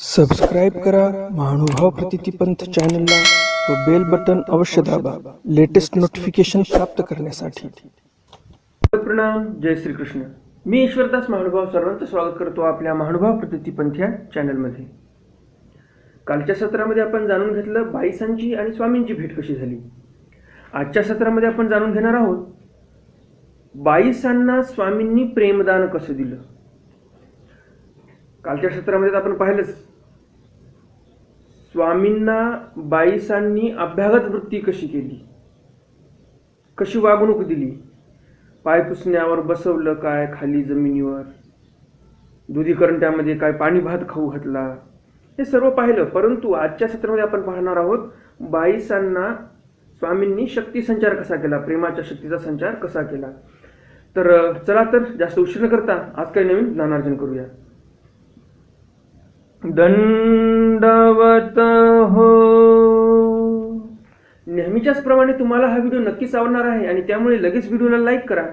Subscribe करा महानुभाव प्रतितीपंथ चॅनलला व बेल बटन अवश्य दाबा लेटेस्ट नोटिफिकेशन प्राप्त करण्यासाठी. प्रणाम जय श्रीकृष्ण. मी ईश्वरदास महानुभाव सर्वांचं स्वागत करतो आपल्या महानुभाव प्रतितीपंथ या चॅनलमध्ये कालच्या सत्रामध्ये आपण जाणून घेतलं बाईसांची आणि स्वामींची भेट कशी झाली. आजच्या सत्रामध्ये आपण जाणून घेणार आहोत बाईसांना स्वामींनी प्रेमदान कसं दिलं? कालच्या सत्रामध्ये तर आपण पाहिलंच. स्वामींना बाईसांनी अभ्यागत वृत्ती कशी केली? कशी वागणूक दिली? पाय पुसण्यावर बसवलं काय खाली जमिनीवर? दुधी करंट्यामध्ये काय पाणी भात खाऊ घातला? हे सर्व पाहिलं परंतु आजच्या सत्रामध्ये आपण पाहणार आहोत बाईसांना स्वामींनी शक्ती संचार कसा केला? प्रेमाच्या शक्तीचा संचार कसा केला? तर चला तर जास्त उशीर न करता आज काही नवीन ज्ञानार्जन करूया. दंडवत हो नेहमीच्याच प्रमाणे तुम्हाला हा व्हिडिओ नक्कीच आवडणार आहे आणि त्यामुळे लगेच व्हिडिओला लाईक करा.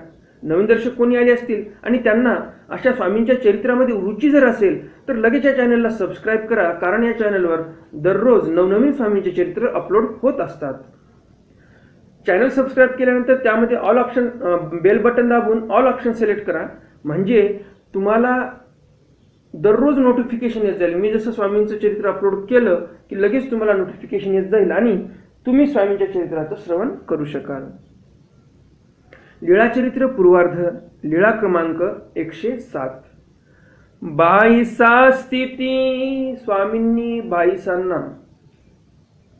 नवीन दर्शक कोणी आले असतील आणि त्यांना अशा स्वामींच्या चरित्रामध्ये रुची जर असेल तर लगेच या चॅनलला सबस्क्राईब करा कारण या चॅनलवर दररोज नवनवीन स्वामींचे चरित्र अपलोड होत असतात. चॅनल सबस्क्राईब केल्यानंतर त्यामध्ये ऑल ऑप्शन बेल बटन दाबून ऑल ऑप्शन सिलेक्ट करा. म्हणजे तुम्हाला दररोज नोटिफिकेशन येत जाईल. मी जसं स्वामींचं चरित्र अपलोड केलं की लगेच तुम्हाला नोटिफिकेशन येत जाईल आणि तुम्ही स्वामींच्या चरित्राचं श्रवण करू शकाल. लीळा चरित्र पूर्वार्ध लीळा क्रमांक एकशे सात. बाईसा स्थिती स्वामींनी बाईसांना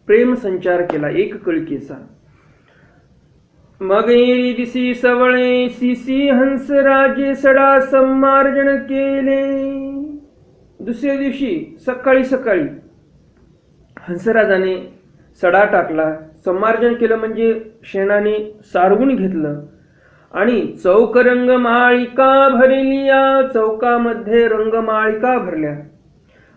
प्रेम संचार केला एक कळकेचा मग दिसी सवळे सिसी हंस राजे सडा संमार्जन केले. दुसऱ्या दिवशी सकाळी सकाळी हंसराजाने सडा टाकला संमार्जन केलं म्हणजे शेणाने सारवून घेतलं. आणि चौक रंगमाळिका भरली या चौकामध्ये रंगमाळिका भरल्या.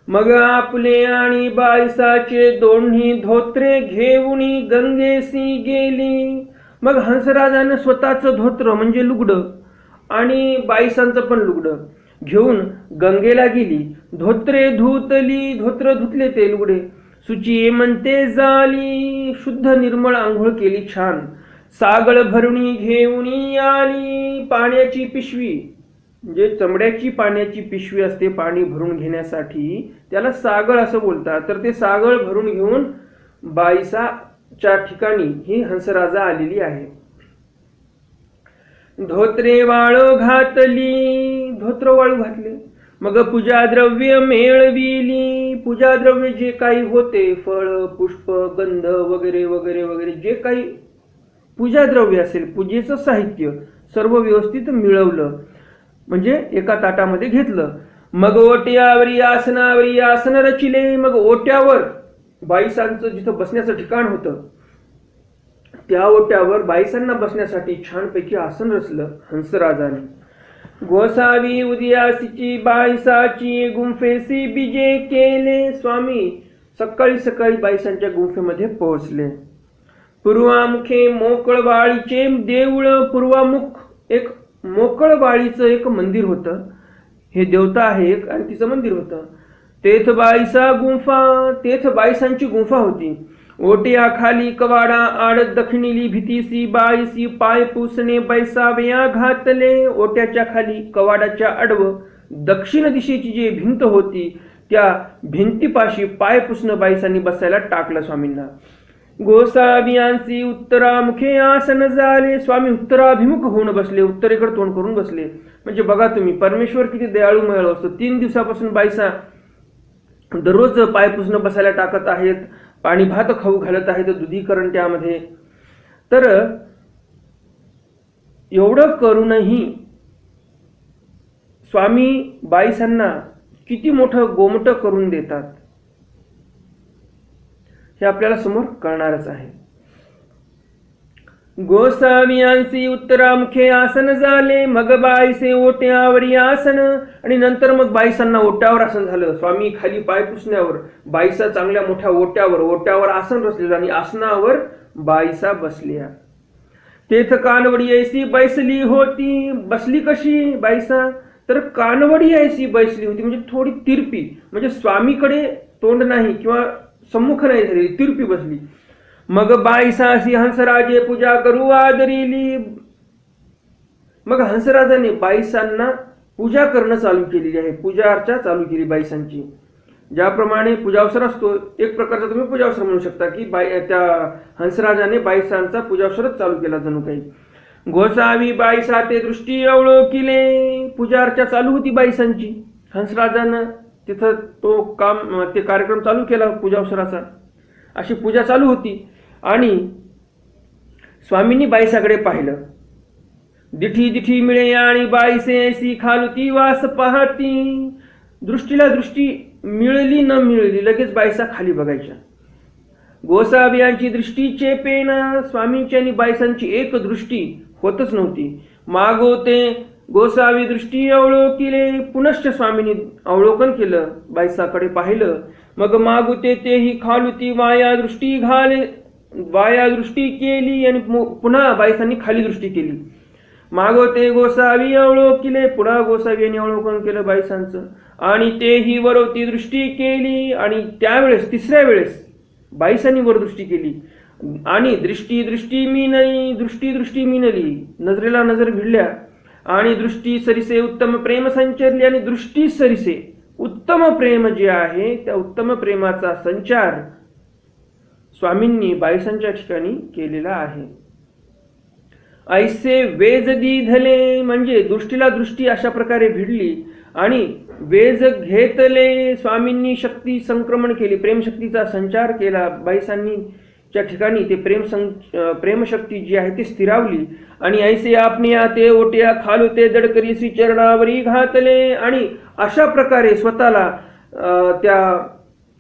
मग आपले आणि बायसाचे दोन्ही धोत्रे घेऊन गंगेसी गेली. मग हंसराजानं स्वतःचं धोत्र म्हणजे लुगडं आणि बाईसांचं पण लुगडं. घेऊन गंगेला गेली. धोत्रे धुतली धोत्र धुतले ते लुगडे सुची म्हणते जाली. शुद्ध निर्मळ आंघोळ केली छान. सागळ भरणी घेऊन आली पाण्याची पिशवी. म्हणजे चमड्याची पाण्याची पिशवी असते पाणी भरून घेण्यासाठी त्याला सागळ असं बोलतात. तर ते सागळ भरून घेऊन बाईसाच्या ठिकाणी ही हंसराजा आलेली आहे. धोत्रे वाळ घातली धोत्रवाळू घातले. मग पूजा द्रव्य मेळविली. पूजा द्रव्य जे काही होते फळ पुष्प गंध वगैरे वगैरे वगैरे जे काही पूजा द्रव्य असेल पूजेचं साहित्य सर्व व्यवस्थित मिळवलं. म्हणजे एका ताटामध्ये घेतलं. मग ओट्यावरी आसनावरी आसन रचिले. मग ओट्यावर बाईसांचं जिथं बसण्याचं ठिकाण होतं त्या ओट्यावर बाईसांना बसण्यासाठी छानपैकी आसन रचलं हंसराजाने. गोसावी उदयासीची बाईसाची गुंफेसी बिजे केले स्वामी सकाळी सकाळी बाईसांच्या गुंफेमध्ये पोहोचले. पूर्वामुखे मोकळवाळीचे देऊळ पूर्वामुख एक मोकळवाळीचं एक मंदिर होतं. हे देवता आहे एक आणि तिचं मंदिर होतं. तेथ बाईसा गुंफा तेथ बाईसांची गुंफा होती. ओटिया खाली कवाडा आड दक्षिणीली भीतीसी बाईसी पाय पुसणे बैसाव्या घातले. ओट्याच्या खाली कवाडाच्या आडव दक्षिण दिशेची जी भिंत होती त्या भिंतीपाशी पाय पुसणं बाईसांनी बसायला टाकलं स्वामींना. गोसावियांसी उत्तरामुखे आसन झाले. स्वामी उत्तराभिमुख होऊन बसले उत्तरेकडे तोंड करून बसले. म्हणजे बघा तुम्ही परमेश्वर किती दयाळू मिळालं असतो. तीन दिवसापासून बाईसा दररोज पाय पुसणं बसायला टाकत आहेत. पाणी भात खाऊ घालत आहे दुधीकरण त्यामध्ये. तर एवढं करूनही स्वामी बाईसांना किती मोठं गोमट करून देतात हे आपल्याला समोर कळणारच आहे. गोसावियांसी उत्तरामुखे आसन झाले मग बाईसे ओट्यावरी आसन. आणि नंतर मग बाईसांना ओट्यावर आसन झालं. स्वामी खाली पाय पुसण्यावर बाईसा चांगल्या मोठ्या ओट्यावर ओट्यावर आसन रचलेलं आणि आसनावर बाईसा बसल्या. तेथ कानवडी ऐसी बैसली होती. बसली कशी बाईसा? तर कानवडी ऐसी बैसली होती. म्हणजे थोडी तिरपी. म्हणजे स्वामीकडे तोंड नाही किंवा सम्मुख नाही झालेली तिरपी बसली. मग बाईसासी हंसराजे पूजा करू आदरिली मग हंसराजाने बाईसांना पूजा करणं चालू केलेली आहे. पूजा अर्चा चालू केली बाईसांची. ज्याप्रमाणे पूजावसर असतो एक प्रकारचा तुम्ही पूजावसर म्हणू शकता की बाई त्या हंसराजाने बाईसांचा पूजावसरच चालू केला जणू काही. गोसावी बाईसा ते दृष्टी अवळकिले पूजा अर्चा चालू होती बाईसांची. हंसराजानं तिथं तो काम ते कार्यक्रम चालू केला पूजावसराचा अशी पूजा चालू होती. आणि स्वामींनी बाईसाकडे पाहिलं. दिठी दिठी मिळे आणि बाईसेसी खालुती वास पाहती. दृष्टीला दृष्टी मिळली न मिळली लगेच बाईसा खाली बघायच्या. गोसावियांची दृष्टी चेपेना स्वामींची आणि बाईसांची एक दृष्टी होतच नव्हती. मागोते गोसावी दृष्टी अवलोकिले पुनश्च स्वामींनी अवलोकन केलं बाईसाकडे पाहिलं. मग मागुते तेही खालुती माया दृष्टी घाले. वाया दृष्टी केली आणि मु- पुन्हा बाईसांनी खाली दृष्टी केली. मागोते गोसावी अवलोकिले पुन्हा गोसावी यांनी अवलोकन केलं बाईसांचं. आणि तेही वरवती दृष्टी केली आणि त्यावेळेस तिसऱ्या वेळेस बाईसांनी वर दृष्टी केली. आणि दृष्टी दृष्टी मिनली दृष्टी दृष्टी मिनली नजरेला नजर भिडल्या. आणि दृष्टी सरिसे उत्तम प्रेम संचरली आणि दृष्टी सरिसे उत्तम प्रेम जे आहे त्या उत्तम प्रेमाचा संचार स्वामींनी बाईसांच्या ठिकाणी केलेला आहे. ऐसे वेज दिधले म्हणजे दृष्टीला दृष्टी अशा प्रकारे भिडली आणि वेज घेतले स्वामींनी शक्ती संक्रमण केली प्रेमशक्तीचा संचार केला. बाईसांनी च्या ठिकाणी ते प्रेम सं प्रेमशक्ती जी आहे ती स्थिरावली आणि ऐसे आपने ते ओट्या खालुते दडकरी श्री चरणावरी घातले आणि अशा प्रकारे स्वतःला अं, त्या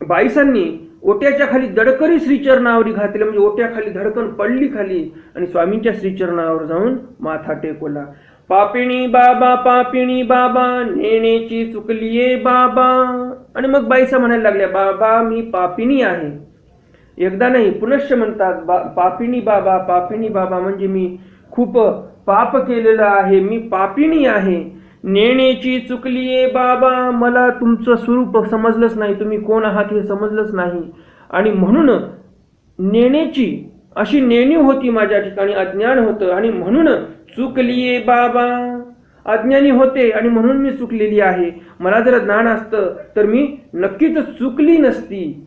बाईसांनी ओट्याच्या खाली दडकरी श्रीचरणावरी घातले म्हणजे ओट्याखाली धडकन पडली खाली आणि स्वामींच्या श्रीचरणावर जाऊन माथा टेकवला. पापिणी बाबा पापिणी बाबा नेण्याची चुकलीये बाबा. आणि मग बाईसा म्हणायला लागल्या बाबा मी पापिणी आहे. एकदा नाही पुनश्च म्हणतात बा पापिणी बाबा पापिणी बाबा म्हणजे मी खूप पाप केलेलं आहे मी पापिणी आहे. नेण्याची चुकलीये बाबा. मला तुमचं स्वरूप समजलंच नाही. तुम्ही कोण आहात हे समजलंच नाही. आणि म्हणून नेण्याची अशी नेणीव होती माझ्या ठिकाणी अज्ञान होतं. आणि म्हणून चुकलीये बाबा. अज्ञानी होते आणि म्हणून मी चुकलेली आहे. मला जर ज्ञान असतं तर मी नक्कीच चुकली नसती.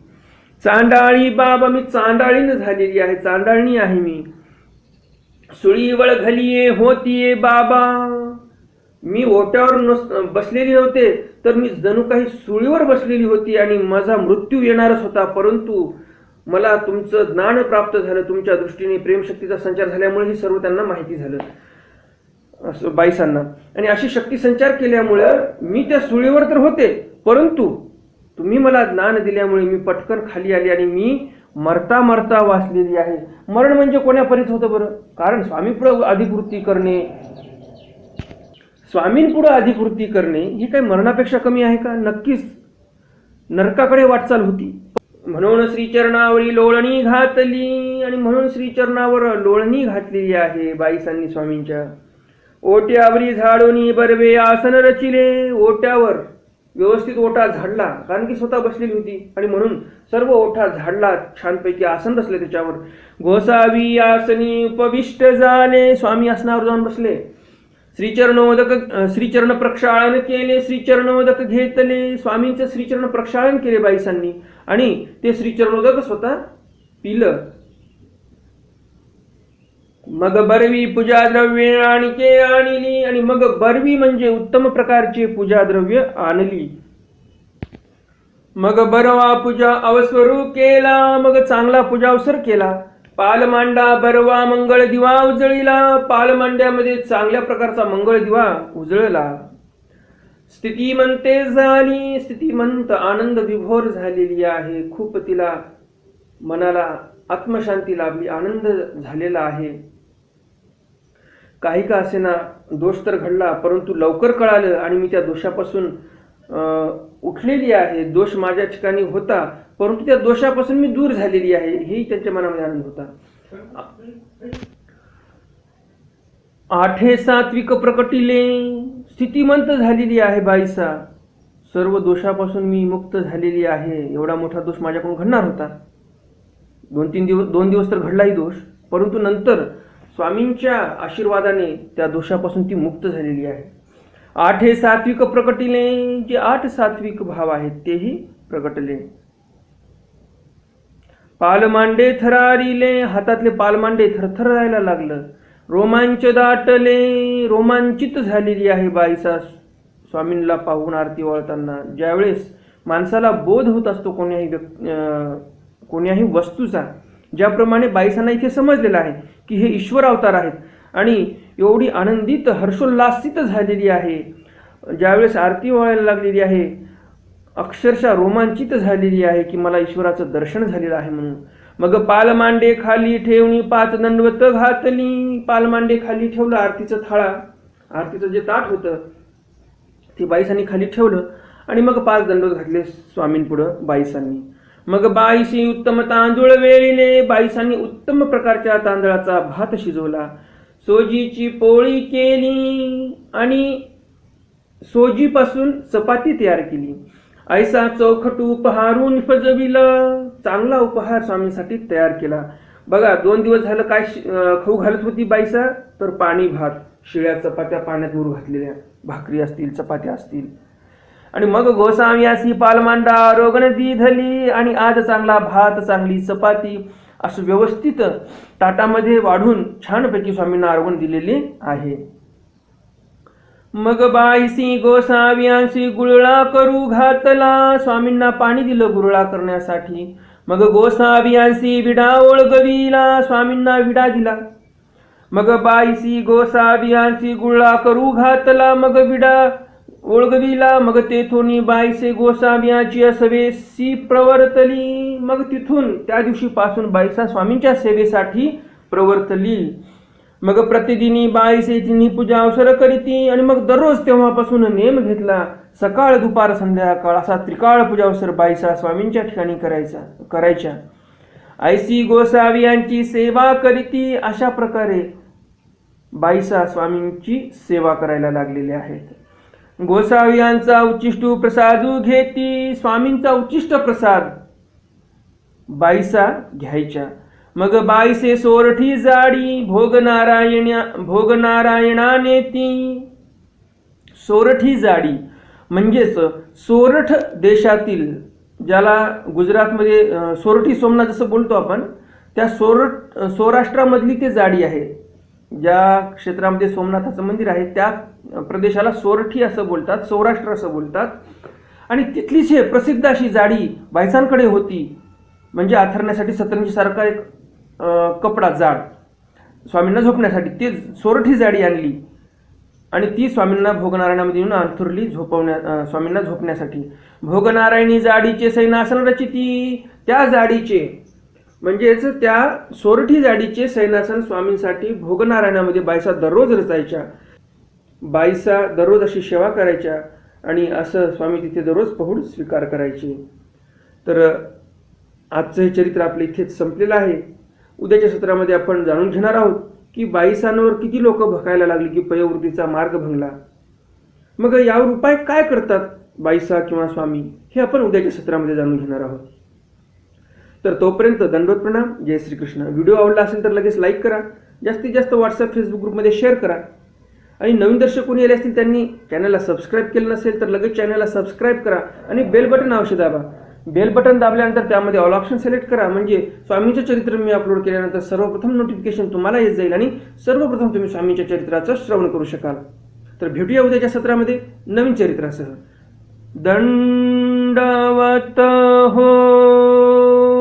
चांडाळी बाबा मी चांडाळीनं झालेली आहे. चांडाळणी आहे मी. सुळीवळ घलिये होतीये बाबा. मी ओट्यावर नस बसलेली नव्हते तर मी जणू काही सुळीवर बसलेली होती आणि माझा मृत्यू येणारच होता. परंतु मला तुमचं ज्ञान प्राप्त झालं तुमच्या दृष्टीने प्रेमशक्तीचा संचार झाल्यामुळे हे सर्व त्यांना माहिती झालं. असं बाईसांना. आणि अशी शक्ती संचार केल्यामुळं मी त्या सुळीवर तर होते परंतु तुम्ही मला ज्ञान दिल्यामुळे मी पटकन खाली आली आणि मी मरता मरता वाचलेली आहे. मरण म्हणजे कोण्यापर्यंत होतं बरं? कारण स्वामीपुढं अधिकृती करणे स्वामींपुढं अधिकृती करणे ही काही मरणापेक्षा कमी आहे का? नक्कीच. नरकाकडे वाटचाल होती. म्हणून श्रीचरणावरी लोळणी घातली आणि म्हणून श्रीचरणावर लोळणी घातलेली आहे बाईसांनी स्वामींच्या. ओट्यावरी झाडोनी बरवे आसन रचिले. ओट्यावर व्यवस्थित ओटा झाडला कारण की स्वतः बसलेली होती. आणि म्हणून सर्व ओठा झाडला छानपैकी आसन बसले त्याच्यावर. गोसावी आसनी उपविष्ट झाले स्वामी आसनावर जाऊन बसले. श्रीचरणोदक श्रीचरण प्रक्षाळन केले श्रीचरणोदक घेतले. स्वामींचं श्रीचरण प्रक्षाळन केले बाईसांनी. आणि ते श्रीचरणोदक स्वतः पिलं. मग बरवी पूजा द्रव्ये आणिके आणली. आणि मग बरवी म्हणजे उत्तम प्रकारचे पूजा द्रव्य आणली. मग बरवा पूजा अवस्वरू केला. मग चांगला पूजा अवसर केला. पालमांडा बरवा मंगळ दिवा उजळीला. पालमांड्यामध्ये चांगल्या प्रकारचा मंगळ दिवा उजळला. स्थितिमंते झाली स्थितिमंत आनंद विभोर झालेली आहे. खूप तिला मनाला आत्मशांती लाभली आनंद झालेला आहे. काही का असेना दोष तर घडला परंतु लवकर कळालं आणि मी त्या दोषापासून उठलेली आहे. दोष माझ्या ठिकाणी होता परंतु त्या दोषापासून मी दूर झालेली आहे हेही त्यांच्या मनामध्ये आनंद होता. आठे सात्विक प्रकटिले स्थितिमंत झालेली आहे बाईसा. सर्व दोषापासून मी मुक्त झालेली आहे. एवढा मोठा दोष माझ्याकडून घडणार होता. दोन तीन दिवस दोन दिवस तर घडलाही दोष परंतु नंतर स्वामींच्या आशीर्वादाने त्या दोषापासून ती मुक्त झालेली आहे. आठ हे सात्विक प्रकटिले जे आठ सात्विक भाव आहेत तेही प्रकटले पालमांडे थरारिले हातातले पालमांडे थरथरायला लागलं. रोमांच दाटले रोमांचित झालेली आहे बाईसा स्वामींना पाहून आरती वळताना ज्यावेळेस माणसाला बोध होत असतो कोण्याही व्यक् अं, कोण्याही वस्तूचा ज्याप्रमाणे बाईसांना इथे समजलेलं आहे की हे ईश्वर अवतार आहेत. आणि एवढी आनंदित हर्षोल्लासित झालेली आहे. ज्यावेळेस आरती व्हायला लागलेली आहे अक्षरशः रोमांचित झालेली आहे की मला ईश्वराचं दर्शन झालेलं आहे म्हणून. मग पालमांडे खाली ठेवणी पाच दंडवत घातली. पालमांडे खाली ठेवलं आरतीचं थाळा. आरतीचं जे ताट होतं ते बाईसांनी खाली ठेवलं आणि मग पाच दंडवत घातले स्वामींपुढं बाईसांनी. मग बाईशी उत्तम तांदूळ वेळीले बाईसांनी उत्तम प्रकारच्या तांदळाचा भात शिजवला. सोजीची पोळी केली आणि सोजीपासून चपाती तयार केली. ऐसा चौखट उपहारून फजविला. चांगला उपहार स्वामींसाठी तयार केला. बघा दोन दिवस झालं काय खाऊ घालत होती बाईसा? तर पाणी भात. शिळ्या चपात्या पाण्यात मुरू घातलेल्या. भाकरी असतील चपात्या असतील. आणि मग गोसाव्यासी पालमांडा रोगण दिधली आणि आज चांगला भात चांगली चपाती. असं व्यवस्थित ताटामध्ये वाढून छानपैकी स्वामींना आरवण दिलेली आहे. मग बाईसी गोसाव्यांशी गुळळा करू घातला. स्वामींना पाणी दिलं गुरळा करण्यासाठी. मग गोसाव्यांशी विडा ओळगविला. स्वामींना विडा दिला. मग बाईसी गोसाव्यांशी गुळळा करू घातला. मग विडा ओळगविला मग तेथून बाईसे गोसाव्याची सी प्रवर्तली. मग तिथून त्या दिवशीपासून बाईसा स्वामींच्या सेवेसाठी प्रवर्तली. मग प्रतिदिनी बाईसे तिन्ही पूजा अवसर करीती आणि मग दररोज तेव्हापासून नेम घेतला. सकाळ दुपार संध्याकाळ असा त्रिकाळ पूजा अवसर बाईसा स्वामींच्या ठिकाणी करायचा करायच्या. आयसी गोसावी यांची सेवा करीती अशा प्रकारे बाईसा स्वामींची सेवा करायला लागलेल्या आहेत. गोसावी यांचा उच्चिष्टू प्रसादू घेती स्वामींचा उच्चिष्ट प्रसाद. बाईसा घ्यायच्या. मग बाईसे सोरठी जाडी भोगनारायणा भोगनारायणाने ती. सोरठी जाडी म्हणजेच सोरठ देशातील ज्याला गुजरातमध्ये सोरठी सोमनाथ जसं बोलतो आपण त्या सोरठ सौराष्ट्रामधली ते जाडी आहे. ज्या क्षेत्रामध्ये सोमनाथाचं मंदिर आहे त्या प्रदेशाला सोरठी असं बोलतात सौराष्ट्र असं बोलतात. आणि तिथलीच हे प्रसिद्ध अशी जाडी बायसांकडे होती. म्हणजे आथरण्यासाठी सतरंजी सारखा एक कपडा जाड. स्वामींना झोपण्यासाठी ते सोरठी जाडी आणली. आणि ती स्वामींना भोगनारायणामध्ये येऊन अंथुरली झोपवण्या स्वामींना झोपण्यासाठी. भोगनारायणी जाडीचे सैनासन रचिती त्या जाडीचे. म्हणजेच त्या सोरठी जाडीचे सैनासन स्वामींसाठी भोगनारायणामध्ये बायसा दररोज रचायच्या. बाईसा दररोज अशी सेवा करायच्या आणि असं स्वामी तिथे दररोज पहुड स्वीकार करायचे. तर आजचं हे चरित्र आपलं इथेच संपलेलं आहे. उद्याच्या सत्रामध्ये आपण जाणून घेणार आहोत की बाईसांवर किती लोक भकायला लागली की पयवृत्तीचा मार्ग भंगला. मग यावर उपाय काय करतात बाईसा किंवा स्वामी हे आपण उद्याच्या सत्रामध्ये जाणून घेणार आहोत. तर तोपर्यंत दंडवत प्रणाम. जय श्रीकृष्ण. व्हिडिओ आवडला असेल तर लगेच लाईक करा. जास्तीत जास्त व्हॉट्सअप फेसबुक ग्रुपमध्ये शेअर करा. आणि नवीन दर्शक कोणी आले असतील त्यांनी चॅनलला सबस्क्राईब केलं नसेल तर लगेच चॅनलला सबस्क्राईब करा आणि बेल बटन अवश्य दाबा. बेल बटन दाबल्यानंतर त्यामध्ये ऑल ऑप्शन सिलेक्ट करा. म्हणजे स्वामींचे चरित्र मी अपलोड केल्यानंतर सर्वप्रथम नोटिफिकेशन तुम्हाला येत जाईल आणि सर्वप्रथम तुम्ही स्वामींच्या चरित्राचं श्रवण करू शकाल. तर भेटूया उद्याच्या सत्रामध्ये नवीन चरित्रासह. दंडवत हो!